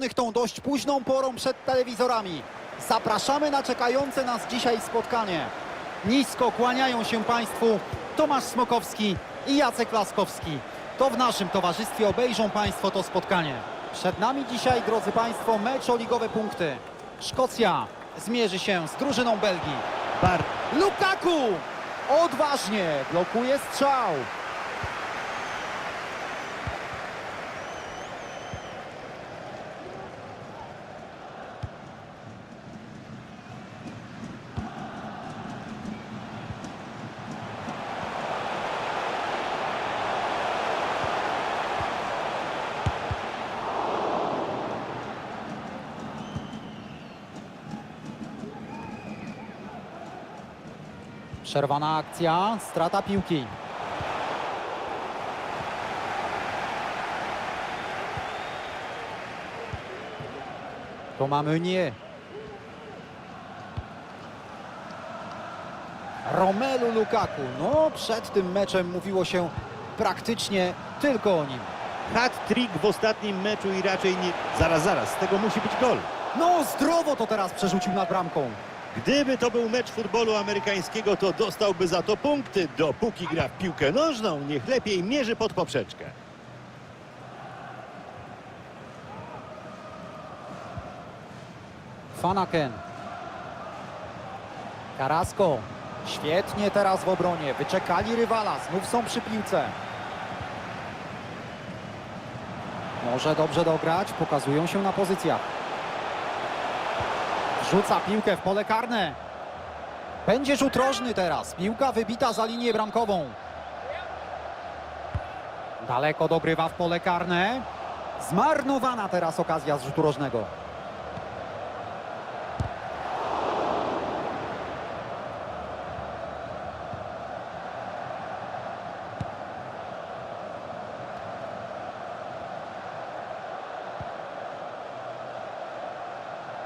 tą dość późną porą przed telewizorami. Zapraszamy na czekające nas dzisiaj spotkanie. Nisko kłaniają się Państwu Tomasz Smokowski i Jacek Laskowski. To w naszym towarzystwie obejrzą Państwo to spotkanie. Przed nami dzisiaj, drodzy Państwo, mecz o ligowe punkty. Szkocja zmierzy się z drużyną Belgii. Bar Lukaku odważnie blokuje strzał. Przerwana akcja, strata piłki. To mamy nie. Romelu Lukaku. No, przed tym meczem mówiło się praktycznie tylko o nim. hat-trick w ostatnim meczu i raczej nie... Zaraz, zaraz, z tego musi być gol. No, zdrowo to teraz przerzucił nad bramką. Gdyby to był mecz futbolu amerykańskiego, to dostałby za to punkty. Dopóki gra w piłkę nożną, niech lepiej mierzy pod poprzeczkę. Fanaken. Karasko. Świetnie teraz w obronie. Wyczekali rywala. Znów są przy piłce. Może dobrze dograć. Pokazują się na pozycjach. Rzuca piłkę w pole karne. Będzie rzut rożny teraz. Piłka wybita za linię bramkową. Daleko dogrywa w pole karne. Zmarnowana teraz okazja z rzutu rożnego.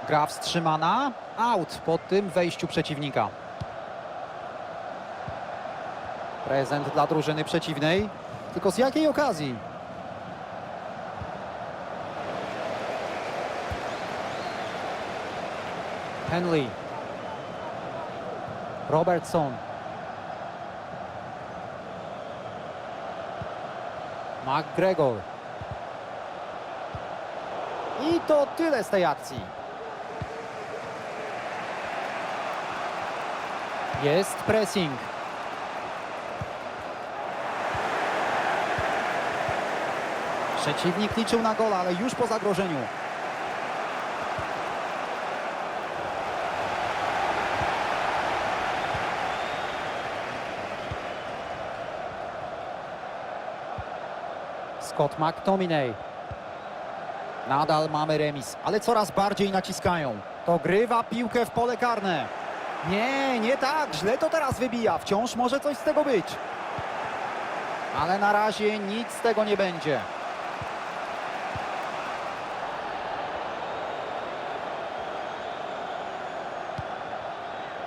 Gra wstrzymana. Out po tym wejściu przeciwnika. Prezent dla drużyny przeciwnej. Tylko z jakiej okazji? Henley. Robertson. McGregor. I to tyle z tej akcji. Jest pressing. Przeciwnik liczył na gola, ale już po zagrożeniu. Scott McTominay. Nadal mamy remis, ale coraz bardziej naciskają. To grywa piłkę w pole karne. Nie, nie tak. Źle to teraz wybija. Wciąż może coś z tego być. Ale na razie nic z tego nie będzie.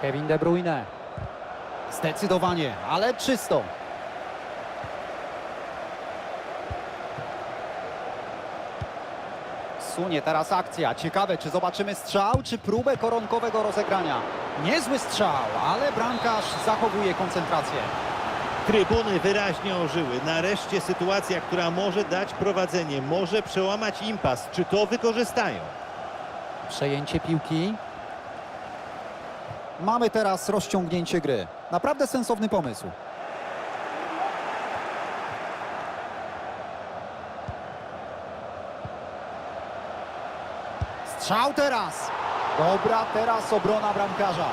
Kevin De Bruyne. Zdecydowanie, ale czysto. Sunie teraz akcja. Ciekawe, czy zobaczymy strzał, czy próbę koronkowego rozegrania. Niezły strzał, ale bramkarz zachowuje koncentrację. Trybuny wyraźnie ożyły. Nareszcie sytuacja, która może dać prowadzenie, może przełamać impas. Czy to wykorzystają? Przejęcie piłki. Mamy teraz rozciągnięcie gry. Naprawdę sensowny pomysł. Strzał teraz. Dobra, teraz obrona bramkarza.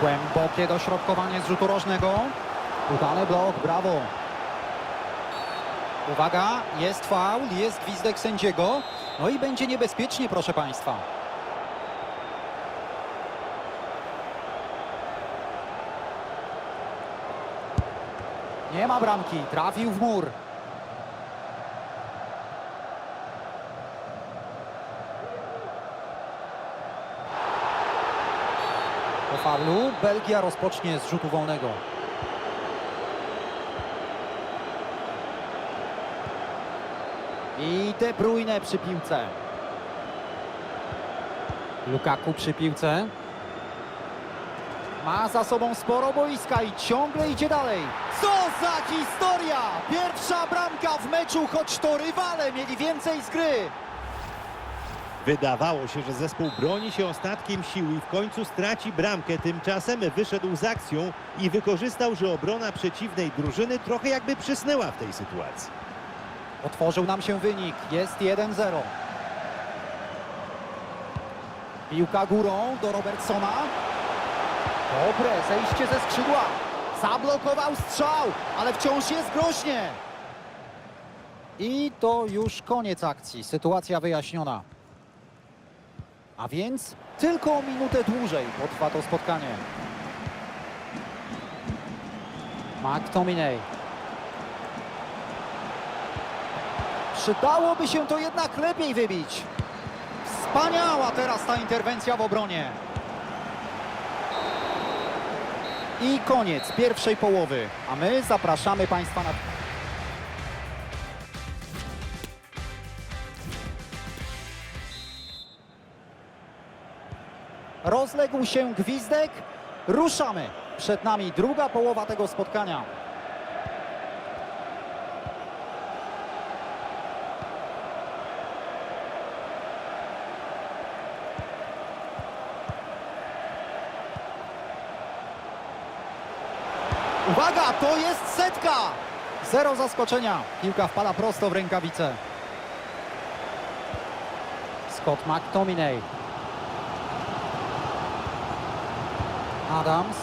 Głębokie dośrodkowanie z rzutu rożnego. Udany blok, brawo. Uwaga, jest faul, jest gwizdek sędziego. No i będzie niebezpiecznie, proszę Państwa. Nie ma bramki, trafił w mur. Faulu Belgia rozpocznie z rzutu wolnego. I De Bruyne przy piłce. Lukaku przy piłce. Ma za sobą sporo boiska i ciągle idzie dalej. Co za historia! Pierwsza bramka w meczu, choć to rywale mieli więcej z gry. Wydawało się, że zespół broni się ostatkiem sił i w końcu straci bramkę. Tymczasem wyszedł z akcją i wykorzystał, że obrona przeciwnej drużyny trochę jakby przysnęła w tej sytuacji. Otworzył nam się wynik. Jest 1-0. Piłka górą do Robertsona. Dobre zejście ze skrzydła. Zablokował strzał, ale wciąż jest groźnie. I to już koniec akcji. Sytuacja wyjaśniona. A więc tylko o minutę dłużej potrwa to spotkanie. McTominay. Przydałoby się to jednak lepiej wybić. Wspaniała teraz ta interwencja w obronie. I koniec pierwszej połowy, a my zapraszamy Państwa na... Rozległ się gwizdek, ruszamy. Przed nami druga połowa tego spotkania. Uwaga, to jest setka! Zero zaskoczenia. Piłka wpada prosto w rękawice. Scott McTominay. Adams.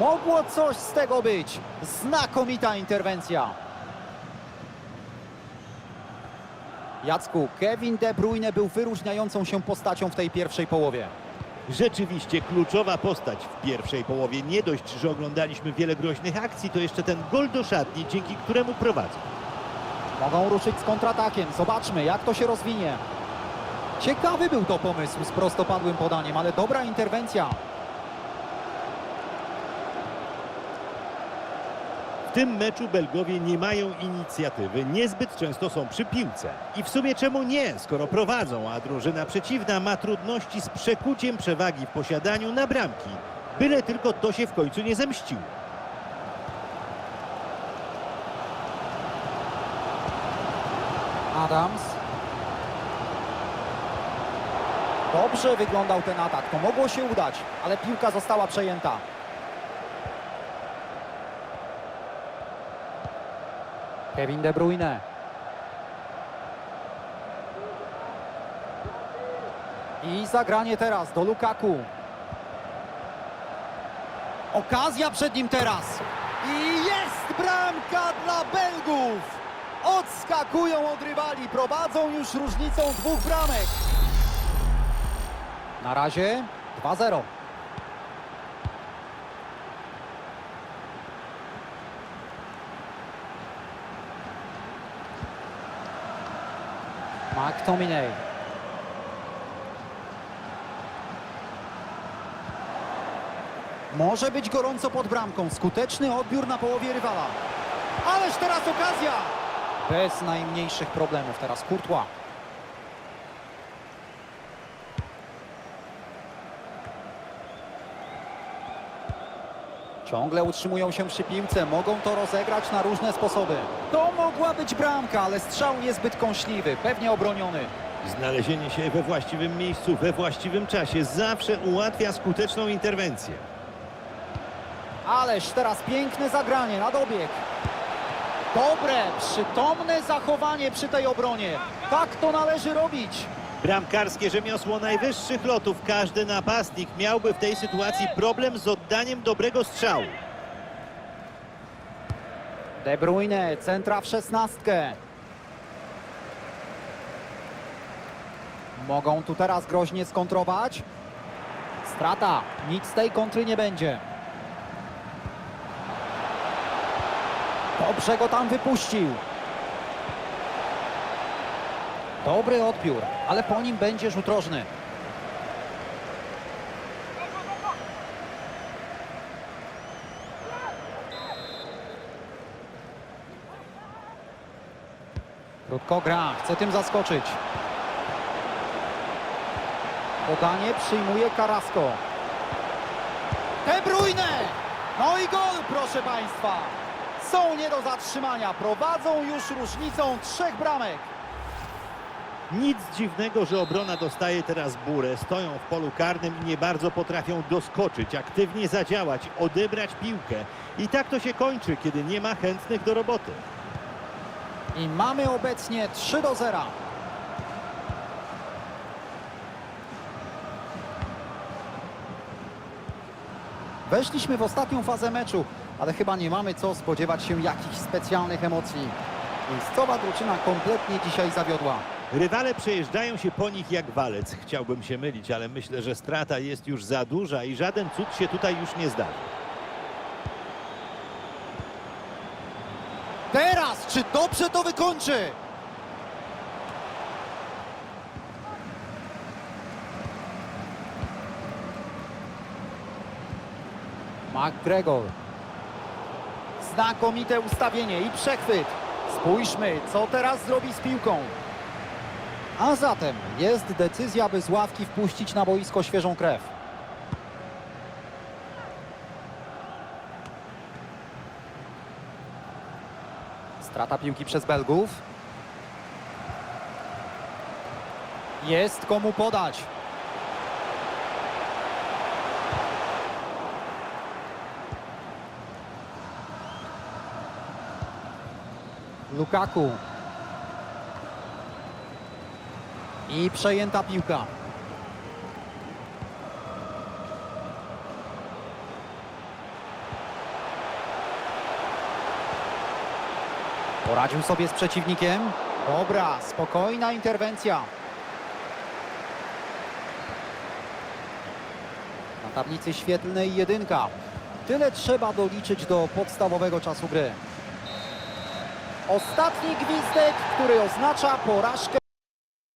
Mogło coś z tego być. Znakomita interwencja. Jacku, Kevin De Bruyne był wyróżniającą się postacią w tej pierwszej połowie. Rzeczywiście kluczowa postać w pierwszej połowie. Nie dość, że oglądaliśmy wiele groźnych akcji, to jeszcze ten gol do szatni, dzięki któremu prowadzą. Mogą ruszyć z kontratakiem. Zobaczmy, jak to się rozwinie. Ciekawy był to pomysł z prostopadłym podaniem, ale dobra interwencja. W tym meczu Belgowie nie mają inicjatywy, niezbyt często są przy piłce. I w sumie czemu nie, skoro prowadzą, a drużyna przeciwna ma trudności z przekuciem przewagi w posiadaniu na bramki. Byle tylko to się w końcu nie zemściło. Adams. Dobrze wyglądał ten atak. To mogło się udać, ale piłka została przejęta. Kevin De Bruyne. I zagranie teraz do Lukaku. Okazja przed nim teraz. I jest bramka dla Belgów. Odskakują od rywali, prowadzą już różnicą dwóch bramek. Na razie 2-0. McTominay. Może być gorąco pod bramką. Skuteczny odbiór na połowie rywala. Ależ teraz okazja! Bez najmniejszych problemów teraz Courtois. Ciągle utrzymują się przy piłce, mogą to rozegrać na różne sposoby. To mogła być bramka, ale strzał niezbyt kąśliwy, pewnie obroniony. Znalezienie się we właściwym miejscu, we właściwym czasie zawsze ułatwia skuteczną interwencję. Ależ teraz piękne zagranie na dobieg. Dobre, przytomne zachowanie przy tej obronie. Tak to należy robić. Bramkarskie rzemiosło najwyższych lotów. Każdy napastnik miałby w tej sytuacji problem z oddaniem dobrego strzału. De Bruyne, centra w szesnastkę. Mogą tu teraz groźnie skontrować. Strata, nic z tej kontry nie będzie. Dobrze go tam wypuścił. Dobry odbiór, ale po nim będzie rzut rożny. Krótko gra, chce tym zaskoczyć. Podanie przyjmuje Carrasco. De Bruyne! No i gol, proszę Państwa. Są nie do zatrzymania, prowadzą już różnicą trzech bramek. Nic dziwnego, że obrona dostaje teraz burę. Stoją w polu karnym i nie bardzo potrafią doskoczyć, aktywnie zadziałać, odebrać piłkę. I tak to się kończy, kiedy nie ma chętnych do roboty. I mamy obecnie 3 do 0. Weszliśmy w ostatnią fazę meczu, ale chyba nie mamy co spodziewać się jakichś specjalnych emocji. Miejscowa drużyna kompletnie dzisiaj zawiodła. Rywale przejeżdżają się po nich jak walec. Chciałbym się mylić, ale myślę, że strata jest już za duża i żaden cud się tutaj już nie zdarzy. Teraz, czy dobrze to wykończy? McGregor. Znakomite ustawienie i przechwyt. Spójrzmy, co teraz zrobi z piłką. A zatem jest decyzja, by z ławki wpuścić na boisko świeżą krew. Strata piłki przez Belgów. Jest komu podać. Lukaku. I przejęta piłka. Poradził sobie z przeciwnikiem. Dobra, spokojna interwencja. Na tablicy świetlnej jedynka. Tyle trzeba doliczyć do podstawowego czasu gry. Ostatni gwizdek, który oznacza porażkę.